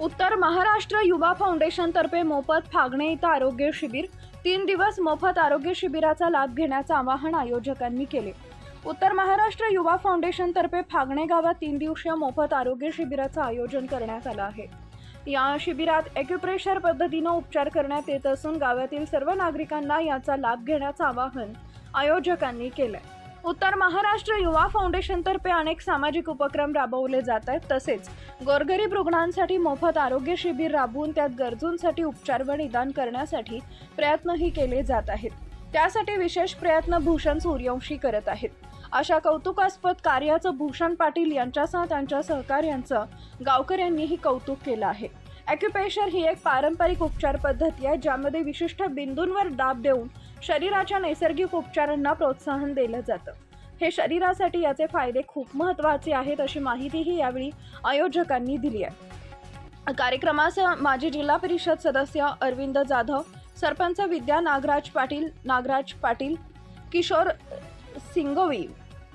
उत्तर महाराष्ट्र युवा फाउंडेशनतर्फे मोफत फागणे इथं आरोग्य शिबिर. तीन दिवस मोफत आरोग्य शिबिराचा लाभ घेण्याचं आवाहन आयोजकांनी केले. उत्तर महाराष्ट्र युवा फाउंडेशनतर्फे फागणे गावात तीन दिवसीय मोफत आरोग्य शिबिराचं आयोजन करण्यात आलं आहे. या शिबिरात एक्युप्रेशर पद्धतीनं उपचार करण्यात येत असून गावातील सर्व नागरिकांना याचा लाभ घेण्याचं आवाहन आयोजकांनी केलंय. उत्तर महाराष्ट्र युवा फाउंडेशनतर्फे अनेक सामाजिक उपक्रम राबवले जात आहेत. तसेच गोरगरीब रुग्णांसाठी मोफत आरोग्य शिबिर राबवून त्यात गरजूंसाठी उपचार व निदान करण्यासाठी प्रयत्नही केले जात आहेत. त्यासाठी विशेष प्रयत्न भूषण सूर्यवंशी करत आहेत. अशा कौतुकास्पद कार्याचं भूषण पाटील यांच्यासह त्यांच्या सहकार्यांचं गावकऱ्यांनीही कौतुक केलं आहे. ॲक्युपेशर ही एक पारंपरिक उपचार पद्धती आहे ज्यामध्ये विशिष्ट बिंदूंवर दाब देऊन शरीराच्या नैसर्गिक उपचारांना प्रोत्साहन दिलं जातं. हे शरीरासाठी याचे फायदे खूप महत्त्वाचे आहेत अशी माहितीही यावेळी आयोजकांनी दिली आहे. कार्यक्रमास माजी जिल्हा परिषद सदस्य अरविंद जाधव सरपंच विद्या नागराज पाटील नागराज पाटील किशोर सिंगोवी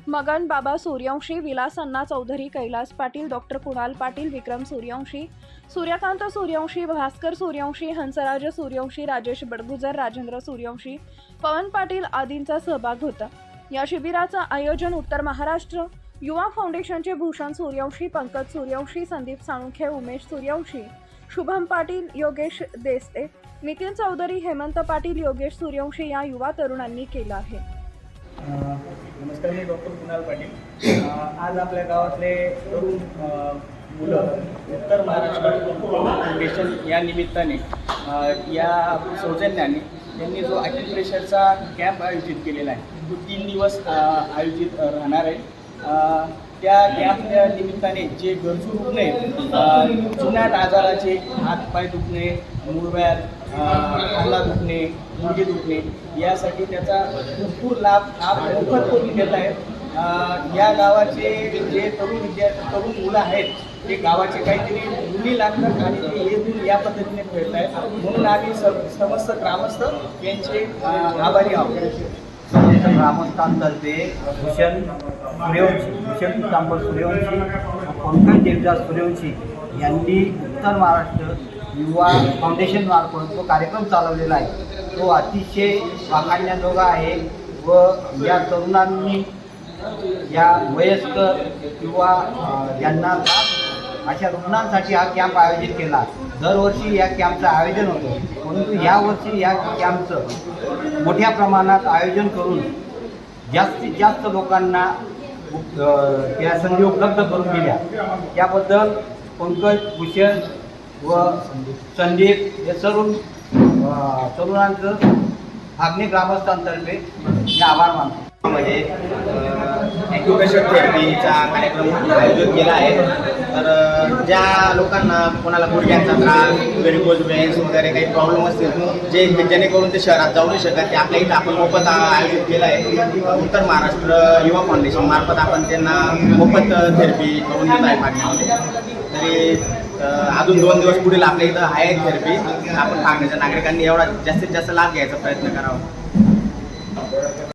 मगन बाबा सूर्यवंशी विलास अण्णा चौधरी कैलास पाटील डॉक्टर कुणाल पाटील विक्रम सूर्यवंशी सूर्यकांत सूर्यवंशी भास्कर सूर्यवंशी हंसराज सूर्यवंशी राजेश बडगुजर राजेंद्र सूर्यवंशी पवन पाटील आदींचा सहभाग होता. या शिबिराचं आयोजन उत्तर महाराष्ट्र युवा फाउंडेशनचे भूषण सूर्यवंशी पंकज सूर्यवंशी संदीप साळुंखे उमेश सूर्यवंशी शुभम पाटील योगेश देसते नितीन चौधरी हेमंत पाटील योगेश सूर्यवंशी या युवा तरुणांनी केलं आहे. नमस्कार मी डॉक्टर कुणाल पाटील. आज आपल्या गावातले तरुण मुलं उत्तर महाराष्ट्र फाउंडेशन या निमित्ताने या सौजन्याने त्यांनी जो ॲक्युप्रेशरचा कॅम्प आयोजित केलेला आहे तो तीन दिवस आयोजित राहणार आहे. त्या कॅम्पच्या निमित्ताने जे गरजू रुग्ण आहेत आजाराचे जुन्यात आजाराचे हातपाय दुखणे मुळव्यात खाला दुखणे मुलगी दुखणे यासाठी त्याचा भरपूर लाभ हा मोफत करून घेत आहेत. या गावाचे जे तरुण विद्यार्थी तरुण मुलं आहेत ते गावाचे काहीतरी मुली लागतात आणि ते येऊन या पद्धतीने खेळत आहेत म्हणून आम्ही समस्त ग्रामस्थ यांचे आभारी आहोत. ग्रामस्थांतर्फे भूषण सूर्यवंशी भूषण पितांबर सूर्यवंशी पंकज देवदास सूर्यवंशी यांनी उत्तर महाराष्ट्र युवा फाउंडेशनमार्फत जो कार्यक्रम चालवलेला आहे. तो अतिशय वाखाणण्याजोगा आहे व या तरुणांनी या वयस्कर किंवा यांना त्रास अशा रुग्णांसाठी हा कॅम्प आयोजित केला. दरवर्षी या कॅम्पचं आयोजन होतं. परंतु यावर्षी या कॅम्पचं मोठ्या प्रमाणात आयोजन करून जास्तीत जास्त लोकांना उप- त्या संधी उपलब्ध करून दिल्या. त्याबद्दल पंकज भूषण व संदीप हे सर्व तरुणांचं आग्ने ग्रामस्थांतर्फे मी आभार मानतो. मध्ये ॲक्युप्रेशर थेरपीचा कार्यक्रम आयोजित केला आहे. तर ज्या लोकांना कोणाला गुडघ्यांचा त्रास व्हेरिकोज वेन्स वगैरे काही प्रॉब्लेम असतील जे जेणेकरून ते शहरात जाऊ नाही शकत ते आपल्या इथं आपण मोफत आयोजित केलं आहे. उत्तर महाराष्ट्र युवा फाउंडेशन मार्फत आपण त्यांना मोफत थेरपी करून देत आहे मागण्यामध्ये. तरी अजून दोन दिवस पुढील आपल्या इथं आहे थेरपी आपण मागण्याच्या नागरिकांनी एवढा जास्तीत जास्त लाभ घ्यायचा प्रयत्न करावा.